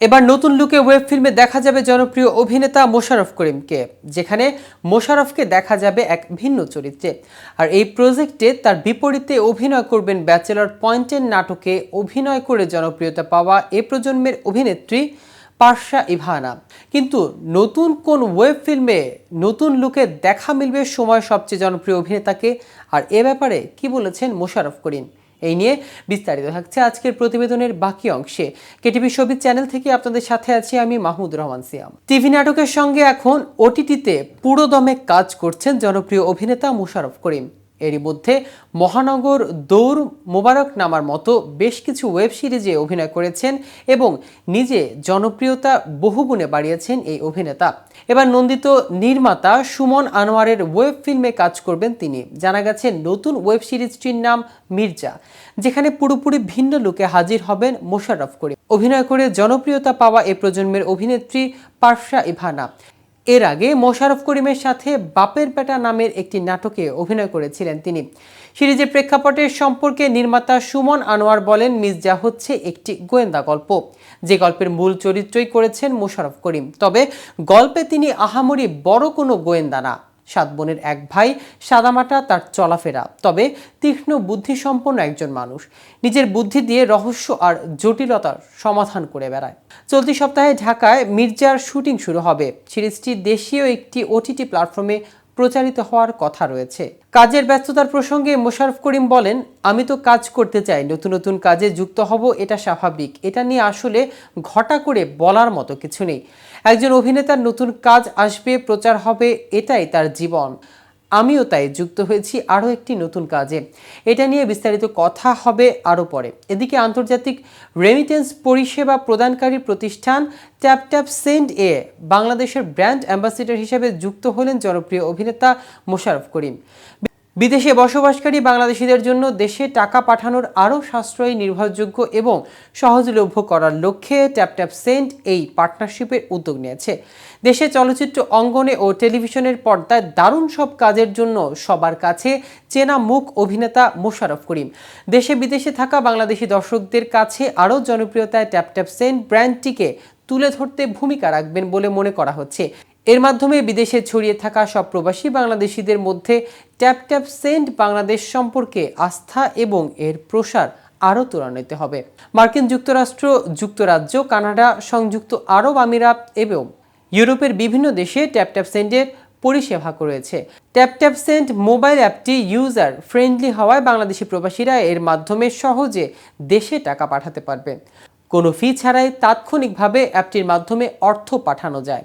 এবার নতুন লুকে ওয়েব ফিল্মে দেখা যাবে জনপ্রিয় অভিনেতা মোশাররফ করিমকে, যেখানে মোশাররফকে দেখা যাবে এক ভিন্ন চরিত্রে। আর এই প্রজেক্টে তার বিপরীতে অভিনয় করবেন ব্যাচেলর পয়েন্টের নাটকে অভিনয় করে জনপ্রিয়তা পাওয়া এ প্রজন্মের অভিনেত্রী পার্শা ইভানা। কিন্তু নতুন কোন ওয়েব ফিল্মে নতুন লুকে দেখা মিলবে সময় সবচেয়ে জনপ্রিয় অভিনেতাকে? আর এ ব্যাপারে কি বলেছেন মোশাররফ করিম? এই নিয়ে বিস্তারিত থাকছে আজকের প্রতিবেদনের বাকি অংশে। কেটিভি সবিজ চ্যানেল থেকে আপনাদের সাথে আছি আমি মাহমুদ রহমান সিয়াম। টিভি নাটকের সঙ্গে এখন ওটিটিতে পুরোদমে কাজ করছেন জনপ্রিয় অভিনেতা মুশারফ করিম। এরই মধ্যে মহানগর দৌড় মোবারক নামার মতো বেশ কিছু ওয়েব সিরিজে অভিনয় করেছেন এবং নিজে জনপ্রিয়তা বহুগুণে বাড়িয়েছেন এই অভিনেতা। এবার নন্দিত নির্মাতা সুমন আনোয়ারের ওয়েব ফিল্মে কাজ করবেন তিনি। জানা গেছে নতুন ওয়েব সিরিজটির নাম মির্জা, যেখানে পুরোপুরি ভিন্ন লুকে হাজির হবেন মোশাররফ করিম। অভিনয় করে জনপ্রিয়তা পাওয়া এ প্রজন্মের অভিনেত্রী পারফা ইভানা। এর আগে মোশারফ করিমের সাথে বাপের বেটা নামের একটি নাটকে অভিনয় করেছিলেন তিনি। সিরিজের প্রেক্ষাপটের সম্পর্কে নির্মাতা সুমন আনোয়ার বলেন মির্জা হচ্ছে একটি গোয়েন্দা গল্প। যে গল্পের মূল চরিত্রই করেছেন মোশারফ করিম। তবে গল্পে তিনি আহামরি বড় কোনো গোয়েন্দা না। সাত বোনের এক ভাই সাদামাটা তার চলাফেরা। তবে তীক্ষ্ণ বুদ্ধিসম্পন্ন একজন মানুষ। নিজের বুদ্ধি দিয়ে রহস্য আর জটিলতার সমাধান করে বেড়ায়। চলতি সপ্তাহে ঢাকায় মির্জার শুটিং শুরু হবে। সিরিজটি দেশীয় একটি ওটিটি প্ল্যাটফর্মে প্রচারিত হওয়ার কথা রয়েছে। কাজের ব্যস্ততার প্রসঙ্গে মোশারফ করিম বলেন, আমি তো কাজ করতে চাই, নতুন নতুন কাজে যুক্ত হব, এটা স্বাভাবিক। এটা নিয়ে আসলে ঘটা করে বলার মতো কিছু নেই। একজন অভিনেতার নতুন কাজ আসবে, প্রচার হবে, এটাই তার জীবন। আমিও তাই যুক্ত হয়েছি আরও একটি নতুন কাজে। এটা নিয়ে বিস্তারিত কথা হবে আরও পরে। এদিকে আন্তর্জাতিক রেমিটেন্স পরিষেবা প্রদানকারী প্রতিষ্ঠান ট্যাপ ট্যাপ সেন্ড এ বাংলাদেশের ব্র্যান্ড অ্যাম্বাসিডর হিসেবে যুক্ত হলেন জনপ্রিয় অভিনেতা মোশারফ করিম। বিদেশে বসবাসকারী বাংলাদেশিদের জন্য দেশে টাকা পাঠানোর আরও সাশ্রয়ী, নির্ভরযোগ্য এবং সহজলভ্য করার লক্ষ্যে ট্যাপ ট্যাপ সেন্ট এই পার্টনারশিপের উদ্যোগ নিয়েছে। দেশে চলচ্চিত্র অঙ্গনে ও টেলিভিশনের পর্দায় দারুণ সব কাজের জন্য সবার কাছে চেনা মুখ অভিনেতা মোশারফ করিম। দেশে বিদেশে থাকা বাংলাদেশি দর্শকদের কাছে আরও জনপ্রিয়তায় ট্যাপ ট্যাপ সেন্ট ব্র্যান্ডটিকে তুলে ধরতে ভূমিকা রাখবেন বলে মনে করা হচ্ছে। এর মাধ্যমে বিদেশে ছড়িয়ে থাকা সব প্রবাসী বাংলাদেশিদের মধ্যে ট্যাপ ট্যাপ সেন্ট বাংলাদেশ সম্পর্কে আস্থা এবং এর প্রসার আরও ত্বরান্বিত হবে। মার্কিন যুক্তরাষ্ট্র, যুক্তরাজ্য, কানাডা, সংযুক্ত আরব আমিরাত এবং ইউরোপের বিভিন্ন দেশে ট্যাপ ট্যাপ সেন্টের পরিষেবা রয়েছে ট্যাপ ট্যাপ সেন্ট মোবাইল অ্যাপটি ইউজার ফ্রেন্ডলি হওয়ায় বাংলাদেশি প্রবাসীরা এর মাধ্যমে সহজে দেশে টাকা পাঠাতে পারবে। কোনো ফি ছাড়াই তাৎক্ষণিকভাবে অ্যাপটির মাধ্যমে অর্থ পাঠানো যায়।